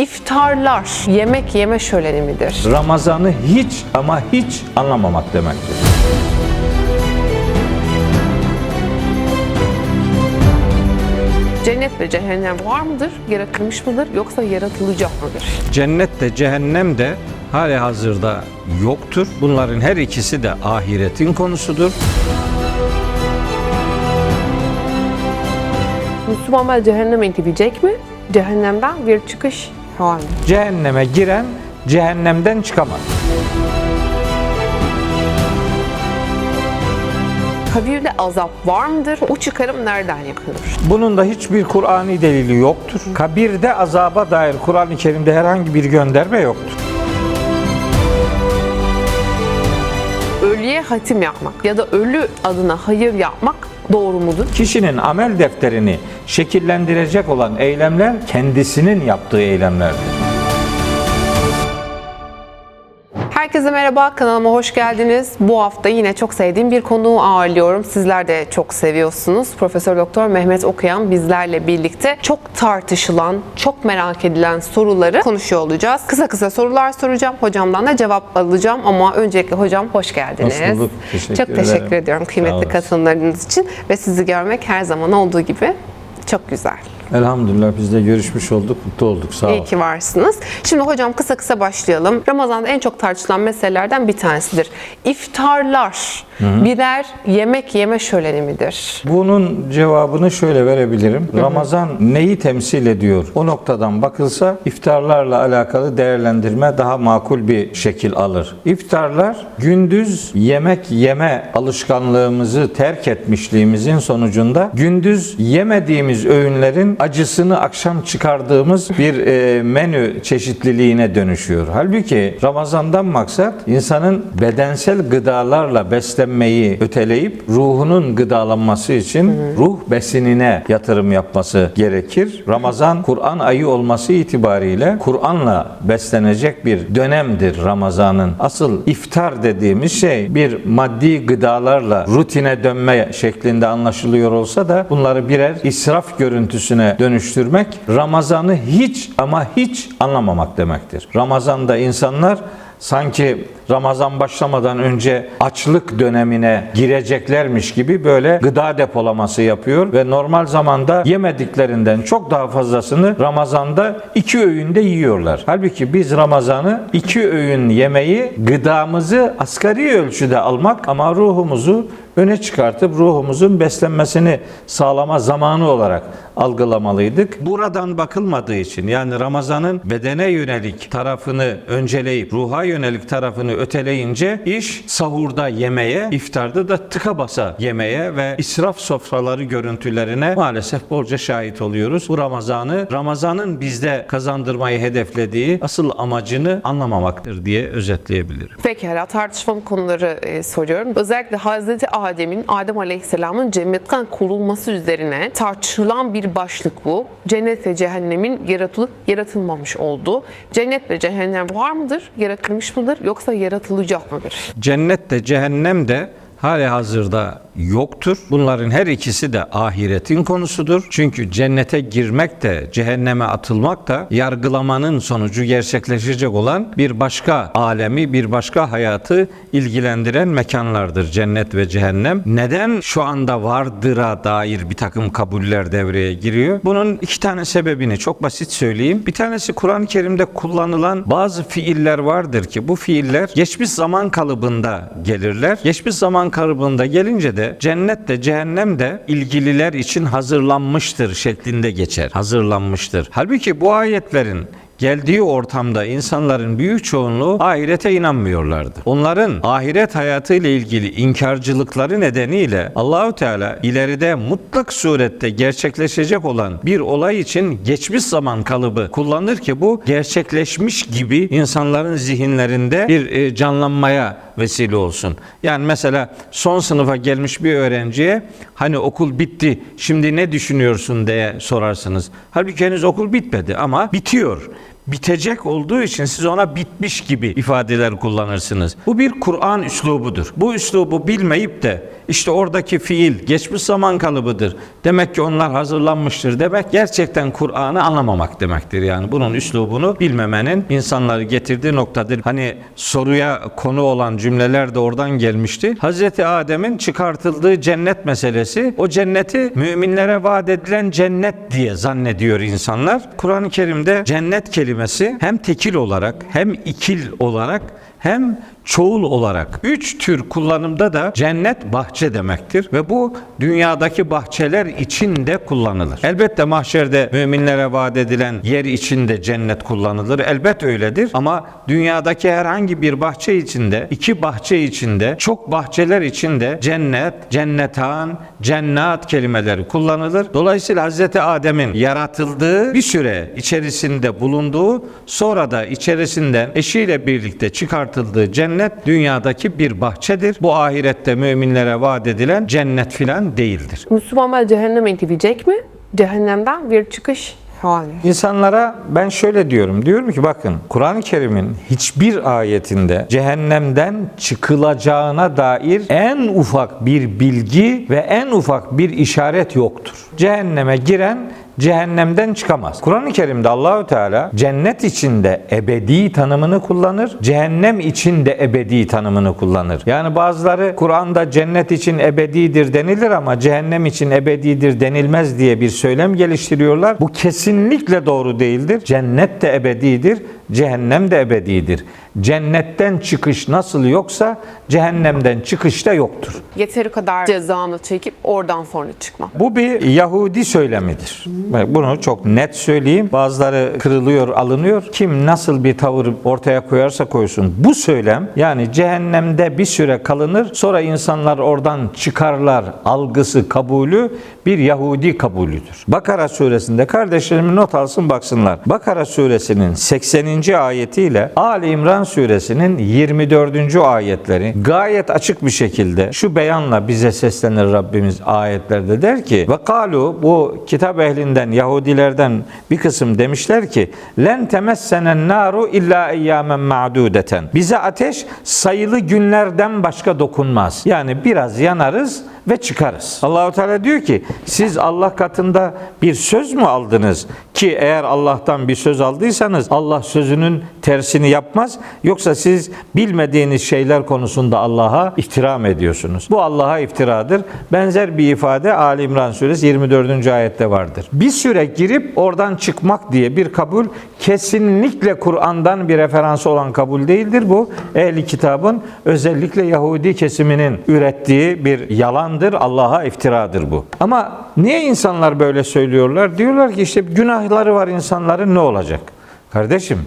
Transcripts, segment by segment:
İftarlar yemek yeme şöleni midir? Ramazan'ı hiç ama hiç anlamamak demektir. Cennet ve cehennem var mıdır? Yaratılmış mıdır? Yoksa yaratılacak mıdır? Cennet de cehennem de hali hazırda yoktur. Bunların her ikisi de ahiretin konusudur. Müslümanlar cehenneme gidecek mi? Cehennemden bir çıkış Cehenneme giren cehennemden çıkamaz. Kabirde azap var mıdır? O çıkarım nereden yapılır? Bunun da hiçbir Kur'ani delili yoktur. Kabirde azaba dair Kur'an-ı Kerim'de herhangi bir gönderme yoktur. Ölüye hatim yapmak ya da ölü adına hayır yapmak doğru mudur? Kişinin amel defterini şekillendirecek olan eylemler kendisinin yaptığı eylemlerdir. Herkese merhaba, kanalıma hoş geldiniz. Bu hafta yine çok sevdiğim bir konuğu ağırlıyorum. Sizler de çok seviyorsunuz. Profesör Doktor Mehmet Okuyan bizlerle birlikte çok tartışılan, çok merak edilen soruları konuşuyor olacağız. Kısa kısa sorular soracağım. Hocamdan da cevap alacağım ama öncelikle hocam hoş geldiniz. Hoş bulduk, teşekkür çok teşekkür ederim. ediyorum Sağ kıymetli katılımlarınız için ve sizi görmek her zaman olduğu gibi çok güzel. Elhamdülillah biz de görüşmüş olduk, mutlu olduk. Sağ İyi ol. ki varsınız. Şimdi hocam kısa kısa başlayalım. Ramazan'da en çok tartışılan meselelerden bir tanesidir. İftarlar birer yemek yeme şöleni midir? Bunun cevabını şöyle verebilirim. Ramazan neyi temsil ediyor? O noktadan bakılsa iftarlarla alakalı değerlendirme daha makul bir şekil alır. İftarlar gündüz yemek yeme alışkanlığımızı terk etmişliğimizin sonucunda gündüz yemediğimiz öğünlerin acısını akşam çıkardığımız bir e, menü çeşitliliğine dönüşüyor. Halbuki Ramazan'dan maksat insanın bedensel gıdalarla beslenmeyi öteleyip ruhunun gıdalanması için ruh besinine yatırım yapması gerekir. Ramazan Kur'an ayı olması itibariyle Kur'an'la beslenecek bir dönemdir Ramazan'ın. Asıl iftar dediğimiz şey bir maddi gıdalarla rutine dönme şeklinde anlaşılıyor olsa da bunları birer israf görüntüsüne dönüştürmek Ramazan'ı hiç ama hiç anlamamak demektir. Ramazan'da insanlar sanki Ramazan başlamadan önce açlık dönemine gireceklermiş gibi böyle gıda depolaması yapıyor ve normal zamanda yemediklerinden çok daha fazlasını Ramazan'da iki öğünde yiyorlar. Halbuki biz Ramazan'ı iki öğün yemeyi gıdamızı asgari ölçüde almak ama ruhumuzu öne çıkartıp ruhumuzun beslenmesini sağlama zamanı olarak algılamalıydık. Buradan bakılmadığı için yani Ramazan'ın bedene yönelik tarafını önceleyip ruha yönelik tarafını öteleyince iş sahurda yemeye, iftarda da tıka basa yemeye ve israf sofraları görüntülerine maalesef bolca şahit oluyoruz. Bu Ramazan'ı Ramazan'ın bizde kazandırmayı hedeflediği asıl amacını anlamamaktır diye özetleyebilirim. Pekala tartışmalı konuları e, soruyorum. Özellikle Hazreti Adem'in, Adem Aleyhisselam'ın cennetten kovulması üzerine tartışılan bir başlık bu. Cennet ve cehennemin yaratılıp yaratılmamış olduğu. Cennet ve cehennem var mıdır? Yaratılmış mıdır? Yoksa yaratılacak mıdır? Cennet de cehennem de hali hazırda yoktur. Bunların her ikisi de ahiretin konusudur. Çünkü cennete girmek de cehenneme atılmak da yargılamanın sonucu gerçekleşecek olan bir başka alemi, bir başka hayatı ilgilendiren mekanlardır cennet ve cehennem. Neden şu anda vardıra dair bir takım kabuller devreye giriyor? Bunun iki tane sebebini çok basit söyleyeyim. Bir tanesi Kur'an-ı Kerim'de kullanılan bazı fiiller vardır ki bu fiiller geçmiş zaman kalıbında gelirler. Geçmiş zaman kalıbında gelince de cennet de cehennem de ilgililer için hazırlanmıştır şeklinde geçer. Hazırlanmıştır. Halbuki bu ayetlerin geldiği ortamda insanların büyük çoğunluğu ahirete inanmıyorlardı. Onların ahiret hayatı ile ilgili inkarcılıkları nedeniyle Allahü Teala ileride mutlak surette gerçekleşecek olan bir olay için geçmiş zaman kalıbı kullanır ki bu gerçekleşmiş gibi insanların zihinlerinde bir e, canlanmaya vesile olsun. Yani mesela son sınıfa gelmiş bir öğrenciye hani okul bitti şimdi ne düşünüyorsun diye sorarsınız. Halbuki henüz okul bitmedi ama bitiyor bitecek olduğu için siz ona bitmiş gibi ifadeler kullanırsınız. Bu bir Kur'an üslubudur. Bu üslubu bilmeyip de İşte oradaki fiil geçmiş zaman kalıbıdır. Demek ki onlar hazırlanmıştır demek gerçekten Kur'an'ı anlamamak demektir. Yani bunun üslubunu bilmemenin insanları getirdiği noktadır. Hani soruya konu olan cümleler de oradan gelmişti. Hazreti Adem'in çıkartıldığı cennet meselesi o cenneti müminlere vaat edilen cennet diye zannediyor insanlar. Kur'an-ı Kerim'de cennet kelimesi hem tekil olarak hem ikil olarak hem çoğul olarak üç tür kullanımda da cennet bahçe demektir ve bu dünyadaki bahçeler için de kullanılır. Elbette mahşerde müminlere vaat edilen yer için de cennet kullanılır. Elbet öyledir ama dünyadaki herhangi bir bahçe içinde, iki bahçe içinde, çok bahçeler içinde cennet, cennetan, cennat kelimeleri kullanılır. Dolayısıyla Hz. Adem'in yaratıldığı bir süre içerisinde bulunduğu sonra da içerisinden eşiyle birlikte çıkartıldığı cennet dünyadaki bir bahçedir. Bu ahirette müminlere vaat edilen cennet filan değildir. Müslümanlar cehenneme gidecek mi? Cehennemden bir çıkış hali. İnsanlara ben şöyle diyorum. Diyorum ki bakın Kur'an-ı Kerim'in hiçbir ayetinde cehennemden çıkılacağına dair en ufak bir bilgi ve en ufak bir işaret yoktur. Cehenneme giren cehennemden çıkamaz. Kur'an-ı Kerim'de Allahü Teala cennet içinde ebedi tanımını kullanır, cehennem içinde ebedi tanımını kullanır. Yani bazıları Kur'an'da cennet için ebedidir denilir ama cehennem için ebedidir denilmez diye bir söylem geliştiriyorlar. Bu kesinlikle doğru değildir. Cennet de ebedidir, cehennem de ebedidir. Cennetten çıkış nasıl yoksa cehennemden çıkış da yoktur. Yeteri kadar cezanı çekip oradan sonra çıkma. Bu bir Yahudi söylemidir. Bunu çok net söyleyeyim. Bazıları kırılıyor, alınıyor. Kim nasıl bir tavır ortaya koyarsa koysun. Bu söylem yani cehennemde bir süre kalınır. Sonra insanlar oradan çıkarlar algısı, kabulü bir Yahudi kabulüdür. Bakara suresinde kardeşlerim not alsın baksınlar. Bakara suresinin 80. ayetiyle Ali İmran suresinin 24. ayetleri gayet açık bir şekilde şu beyanla bize seslenir Rabbimiz ayetlerde der ki ve kalu bu kitap ehlinden Yahudilerden bir kısım demişler ki len temessenen naru illa eyyamen ma'dudeten. Bize ateş sayılı günlerden başka dokunmaz. Yani biraz yanarız ve çıkarız. Allahu Teala diyor ki siz Allah katında bir söz mü aldınız ki eğer Allah'tan bir söz aldıysanız Allah sözünün tersini yapmaz yoksa siz bilmediğiniz şeyler konusunda Allah'a ihtiram ediyorsunuz. Bu Allah'a iftiradır. Benzer bir ifade Ali İmran suresi 24. ayette vardır. Bir süre girip oradan çıkmak diye bir kabul kesinlikle Kur'an'dan bir referans olan kabul değildir bu. Ehli kitabın özellikle Yahudi kesiminin ürettiği bir yalandır, Allah'a iftiradır bu. Ama niye insanlar böyle söylüyorlar? Diyorlar ki işte günahları var insanların ne olacak? Kardeşim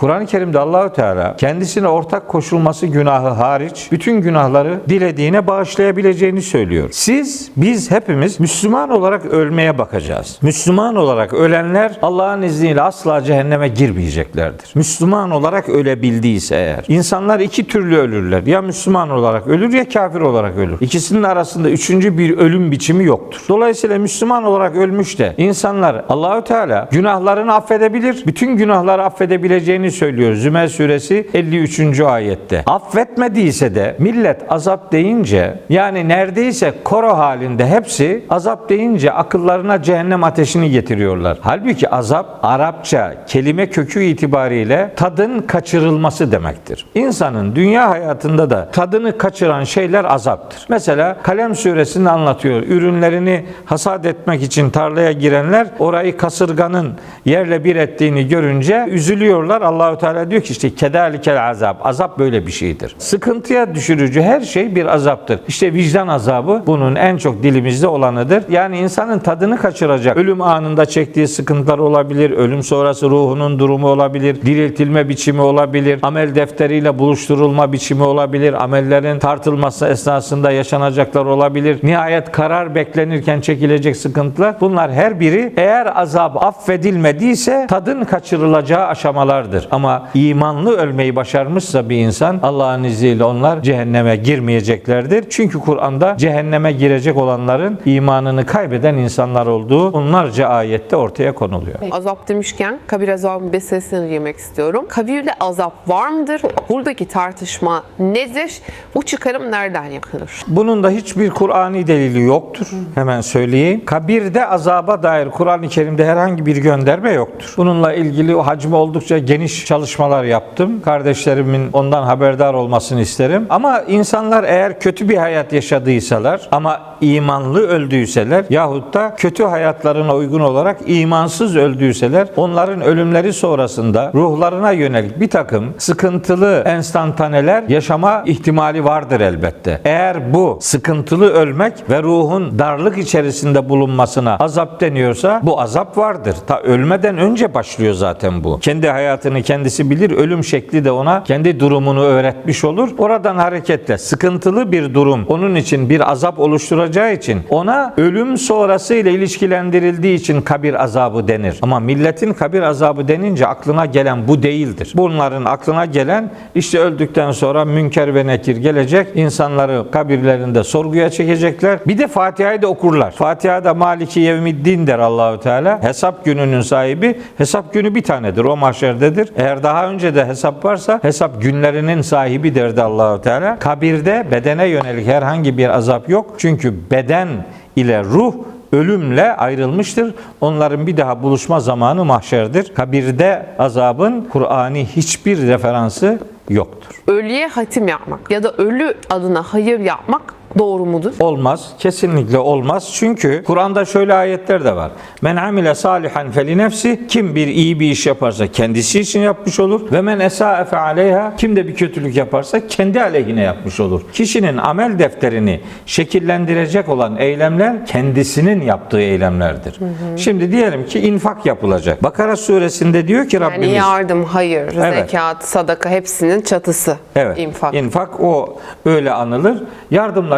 Kur'an-ı Kerim'de Allahü Teala kendisine ortak koşulması günahı hariç bütün günahları dilediğine bağışlayabileceğini söylüyor. Siz, biz hepimiz Müslüman olarak ölmeye bakacağız. Müslüman olarak ölenler Allah'ın izniyle asla cehenneme girmeyeceklerdir. Müslüman olarak ölebildiyse eğer. İnsanlar iki türlü ölürler. Ya Müslüman olarak ölür ya kafir olarak ölür. İkisinin arasında üçüncü bir ölüm biçimi yoktur. Dolayısıyla Müslüman olarak ölmüş de insanlar Allahü Teala günahlarını affedebilir. Bütün günahları affedebileceğini söylüyor Zümer suresi 53. ayette. Affetmediyse de millet azap deyince yani neredeyse koro halinde hepsi azap deyince akıllarına cehennem ateşini getiriyorlar. Halbuki azap Arapça kelime kökü itibariyle tadın kaçırılması demektir. İnsanın dünya hayatında da tadını kaçıran şeyler azaptır. Mesela Kalem suresinde anlatıyor. Ürünlerini hasat etmek için tarlaya girenler orayı kasırganın yerle bir ettiğini görünce üzülüyorlar. Allahü Teala diyor ki işte kedalikel azap. Azap böyle bir şeydir. Sıkıntıya düşürücü her şey bir azaptır. İşte vicdan azabı bunun en çok dilimizde olanıdır. Yani insanın tadını kaçıracak. Ölüm anında çektiği sıkıntılar olabilir. Ölüm sonrası ruhunun durumu olabilir. Diriltilme biçimi olabilir. Amel defteriyle buluşturulma biçimi olabilir. Amellerin tartılması esnasında yaşanacaklar olabilir. Nihayet karar beklenirken çekilecek sıkıntılar. Bunlar her biri eğer azap affedilmediyse tadın kaçırılacağı aşamalardır. Ama imanlı ölmeyi başarmışsa bir insan Allah'ın izniyle onlar cehenneme girmeyeceklerdir. Çünkü Kur'an'da cehenneme girecek olanların imanını kaybeden insanlar olduğu onlarca ayette ortaya konuluyor. Azap demişken kabir azabı meselesine girmek istiyorum. Kabirde azap var mıdır? Buradaki tartışma nedir? Bu çıkarım nereden yapılır? Bunun da hiçbir Kur'ani delili yoktur. Hemen söyleyeyim. Kabirde azaba dair Kur'an-ı Kerim'de herhangi bir gönderme yoktur. Bununla ilgili hacmi oldukça geniş çalışmalar yaptım. Kardeşlerimin ondan haberdar olmasını isterim. Ama insanlar eğer kötü bir hayat yaşadıysalar ama imanlı öldüyseler yahut da kötü hayatlarına uygun olarak imansız öldüyseler onların ölümleri sonrasında ruhlarına yönelik bir takım sıkıntılı enstantaneler yaşama ihtimali vardır elbette. Eğer bu sıkıntılı ölmek ve ruhun darlık içerisinde bulunmasına azap deniyorsa bu azap vardır. Ta ölmeden önce başlıyor zaten bu. Kendi hayatını kendisi bilir. Ölüm şekli de ona kendi durumunu öğretmiş olur. Oradan hareketle sıkıntılı bir durum onun için bir azap oluşturacağı için ona ölüm sonrası ile ilişkilendirildiği için kabir azabı denir. Ama milletin kabir azabı denince aklına gelen bu değildir. Bunların aklına gelen işte öldükten sonra münker ve nekir gelecek. insanları kabirlerinde sorguya çekecekler. Bir de Fatiha'yı da okurlar. Fatiha'da Maliki Yevmiddin der Allahü Teala. Hesap gününün sahibi hesap günü bir tanedir. O mahşerdedir. Eğer daha önce de hesap varsa hesap günlerinin sahibi derdi Allahü Teala. Kabirde bedene yönelik herhangi bir azap yok. Çünkü beden ile ruh ölümle ayrılmıştır. Onların bir daha buluşma zamanı mahşerdir. Kabirde azabın Kur'ani hiçbir referansı yoktur. Ölüye hatim yapmak ya da ölü adına hayır yapmak doğru mudur? Olmaz. Kesinlikle olmaz. Çünkü Kur'an'da şöyle ayetler de var. Men amile salihan feli nefsi kim bir iyi bir iş yaparsa kendisi için yapmış olur ve men esa'e fe aleyha kim de bir kötülük yaparsa kendi aleyhine yapmış olur. Kişinin amel defterini şekillendirecek olan eylemler kendisinin yaptığı eylemlerdir. Şimdi diyelim ki infak yapılacak. Bakara suresinde diyor ki Yani Rabbimiz yardım, hayır, Evet. zekat, sadaka hepsinin çatısı. Evet. infak. İnfak o öyle anılır.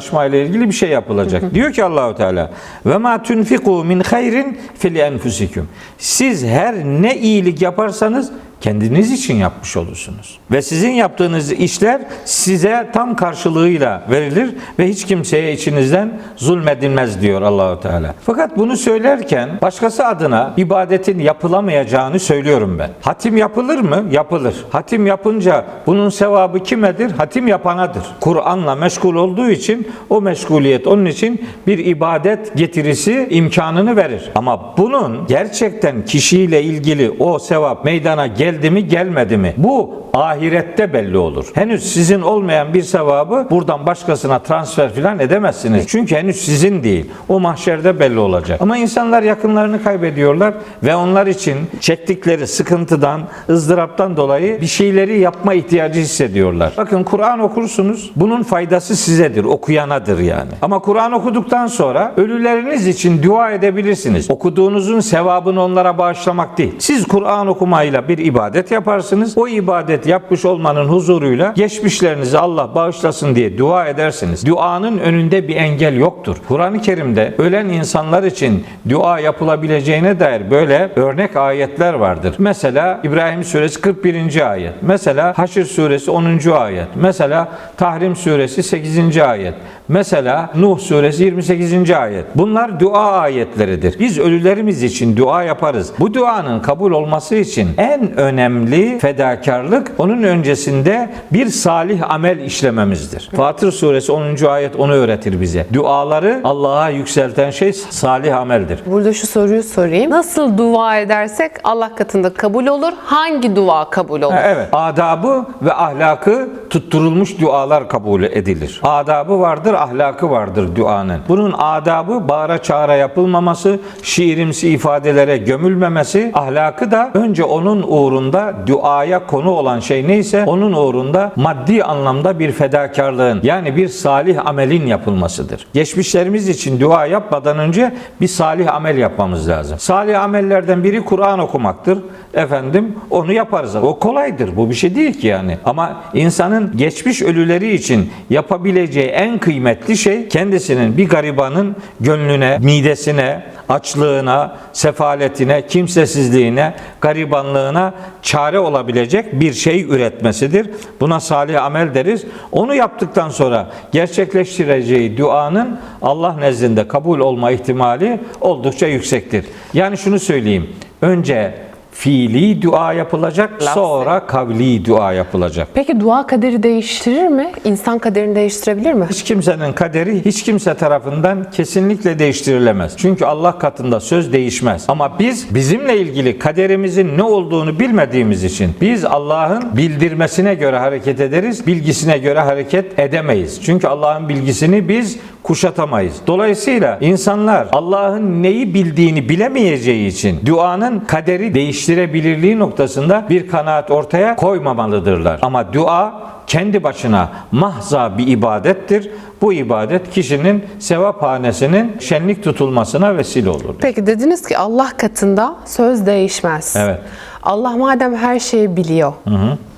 Yardımlaşma ile ilgili bir şey yapılacak. Diyor ki Allahu Teala ve ma tunfiku min hayrin fil enfusikum. Siz her ne iyilik yaparsanız kendiniz için yapmış olursunuz. Ve sizin yaptığınız işler size tam karşılığıyla verilir ve hiç kimseye içinizden zulmedilmez diyor Allahu Teala. Fakat bunu söylerken başkası adına ibadetin yapılamayacağını söylüyorum ben. Hatim yapılır mı? Yapılır. Hatim yapınca bunun sevabı kimedir? Hatim yapanadır. Kur'an'la meşgul olduğu için o meşguliyet onun için bir ibadet getirisi imkanını verir. Ama bunun gerçekten kişiyle ilgili o sevap meydana geldi mi gelmedi mi? Bu ahirette belli olur. Henüz sizin olmayan bir sevabı buradan başkasına transfer filan edemezsiniz. Çünkü henüz sizin değil. O mahşerde belli olacak. Ama insanlar yakınlarını kaybediyorlar ve onlar için çektikleri sıkıntıdan, ızdıraptan dolayı bir şeyleri yapma ihtiyacı hissediyorlar. Bakın Kur'an okursunuz. Bunun faydası sizedir, okuyanadır yani. Ama Kur'an okuduktan sonra ölüleriniz için dua edebilirsiniz. Okuduğunuzun sevabını onlara bağışlamak değil. Siz Kur'an okumayla bir ibadet yaparsınız. O ibadet yapmış olmanın huzuruyla geçmişlerinizi Allah bağışlasın diye dua edersiniz. Duanın önünde bir engel yoktur. Kur'an-ı Kerim'de ölen insanlar için dua yapılabileceğine dair böyle örnek ayetler vardır. Mesela İbrahim suresi 41. ayet. Mesela Haşr suresi 10. ayet. Mesela Tahrim suresi 8. ayet. Mesela Nuh suresi 28. ayet. Bunlar dua ayetleridir. Biz ölülerimiz için dua yaparız. Bu duanın kabul olması için en önemli fedakarlık onun öncesinde bir salih amel işlememizdir. Fatır suresi 10. ayet onu öğretir bize. Duaları Allah'a yükselten şey salih ameldir. Burada şu soruyu sorayım. Nasıl dua edersek Allah katında kabul olur? Hangi dua kabul olur? Ha, Evet. Adabı ve ahlakı tutturulmuş dualar kabul edilir. Adabı vardır, ahlakı vardır duanın. Bunun adabı bağıra çağıra yapılmaması, şiirimsi ifadelere gömülmemesi, ahlakı da önce onun uğrunda duaya konu olan şey neyse onun uğrunda maddi anlamda bir fedakarlığın yani bir salih amelin yapılmasıdır. Geçmişlerimiz için dua yapmadan önce bir salih amel yapmamız lazım. Salih amellerden biri Kur'an okumaktır. Efendim onu yaparız. O kolaydır. Bu bir şey değil ki yani. Ama insanın insanın geçmiş ölüleri için yapabileceği en kıymetli şey kendisinin bir garibanın gönlüne, midesine, açlığına, sefaletine, kimsesizliğine, garibanlığına çare olabilecek bir şey üretmesidir. Buna salih amel deriz. Onu yaptıktan sonra gerçekleştireceği duanın Allah nezdinde kabul olma ihtimali oldukça yüksektir. Yani şunu söyleyeyim. Önce fiili dua yapılacak, Lafzı. sonra kavli dua yapılacak. Peki dua kaderi değiştirir mi? İnsan kaderini değiştirebilir mi? Hiç kimsenin kaderi hiç kimse tarafından kesinlikle değiştirilemez. Çünkü Allah katında söz değişmez. Ama biz bizimle ilgili kaderimizin ne olduğunu bilmediğimiz için biz Allah'ın bildirmesine göre hareket ederiz, bilgisine göre hareket edemeyiz. Çünkü Allah'ın bilgisini biz kuşatamayız. Dolayısıyla insanlar Allah'ın neyi bildiğini bilemeyeceği için duanın kaderi değiştirebilirliği noktasında bir kanaat ortaya koymamalıdırlar. Ama dua kendi başına mahza bir ibadettir. Bu ibadet kişinin sevap hanesinin şenlik tutulmasına vesile olur. Peki dediniz ki Allah katında söz değişmez. Evet. Allah madem her şeyi biliyor,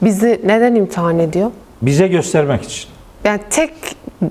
bizi neden imtihan ediyor? Bize göstermek için. Yani tek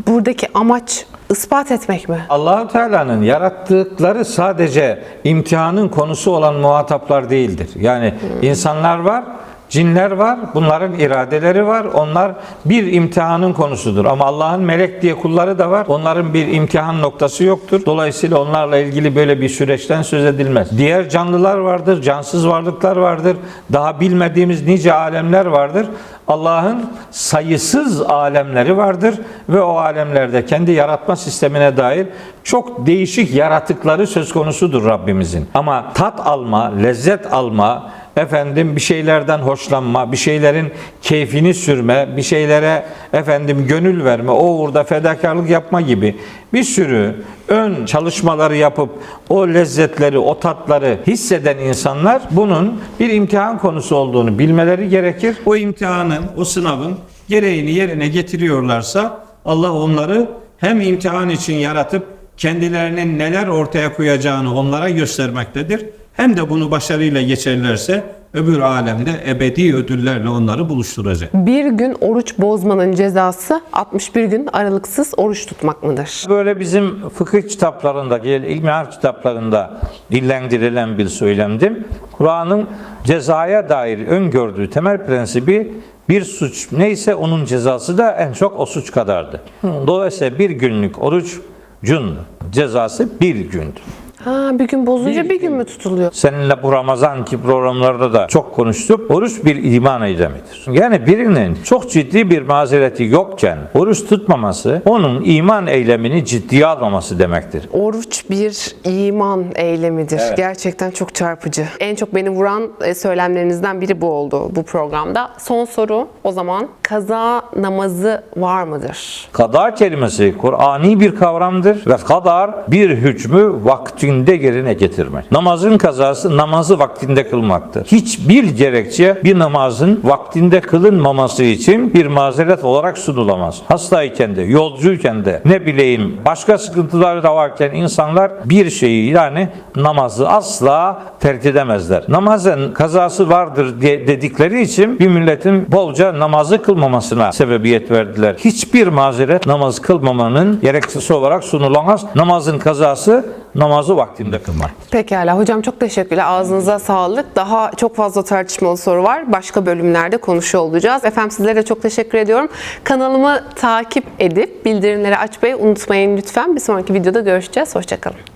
buradaki amaç ispat etmek mi? Allahu Teala'nın yarattıkları sadece imtihanın konusu olan muhataplar değildir. Yani insanlar var, cinler var, bunların iradeleri var. Onlar bir imtihanın konusudur. Ama Allah'ın melek diye kulları da var. Onların bir imtihan noktası yoktur. Dolayısıyla onlarla ilgili böyle bir süreçten söz edilmez. Diğer canlılar vardır, cansız varlıklar vardır. Daha bilmediğimiz nice alemler vardır. Allah'ın sayısız alemleri vardır ve o alemlerde kendi yaratma sistemine dair çok değişik yaratıkları söz konusudur Rabbimizin. Ama tat alma, lezzet alma, efendim bir şeylerden hoşlanma, bir şeylerin keyfini sürme, bir şeylere efendim gönül verme, o uğurda fedakarlık yapma gibi bir sürü ön çalışmaları yapıp o lezzetleri, o tatları hisseden insanlar bunun bir imtihan konusu olduğunu bilmeleri gerekir. O imtihanın, o sınavın gereğini yerine getiriyorlarsa Allah onları hem imtihan için yaratıp kendilerinin neler ortaya koyacağını onlara göstermektedir. Hem de bunu başarıyla geçerlerse öbür alemde ebedi ödüllerle onları buluşturacak. Bir gün oruç bozmanın cezası 61 gün aralıksız oruç tutmak mıdır? Böyle bizim fıkıh kitaplarında, ilmihal kitaplarında dillendirilen bir söylemdir. Kur'an'ın cezaya dair öngördüğü temel prensibi bir suç neyse onun cezası da en çok o suç kadardı. Dolayısıyla bir günlük orucun cezası bir gündür. Ha bir gün bozunca bir, gün mü tutuluyor? Seninle bu Ramazanki programlarda da çok konuştuk. Oruç bir iman eylemidir. Yani birinin çok ciddi bir mazereti yokken oruç tutmaması onun iman eylemini ciddiye almaması demektir. Oruç bir iman eylemidir. Gerçekten çok çarpıcı. En çok beni vuran e, söylemlerinizden biri bu oldu bu programda. Son soru o zaman kaza namazı var mıdır? Kada kelimesi Kur'ani bir kavramdır ve kadar bir hükmü vaktinde yerine getirmek. Namazın kazası namazı vaktinde kılmaktır. Hiçbir gerekçe bir namazın vaktinde kılınmaması için bir mazeret olarak sunulamaz. Hastayken de, yolcuyken de, ne bileyim başka sıkıntıları da varken insanlar bir şeyi yani namazı asla terk edemezler. Namazın kazası vardır diye dedikleri için bir milletin bolca namazı kılmamasına sebebiyet verdiler. Hiçbir mazeret namaz kılmamanın gerekçesi olarak sunulamaz. Namazın kazası namazı vaktinde kılmak. Pekala hocam çok teşekkürler. Ağzınıza sağlık. Daha çok fazla tartışmalı soru var. Başka bölümlerde konuşuyor olacağız. Efendim sizlere de çok teşekkür ediyorum. Kanalımı takip edip bildirimleri açmayı unutmayın lütfen. Bir sonraki videoda görüşeceğiz. Hoşçakalın.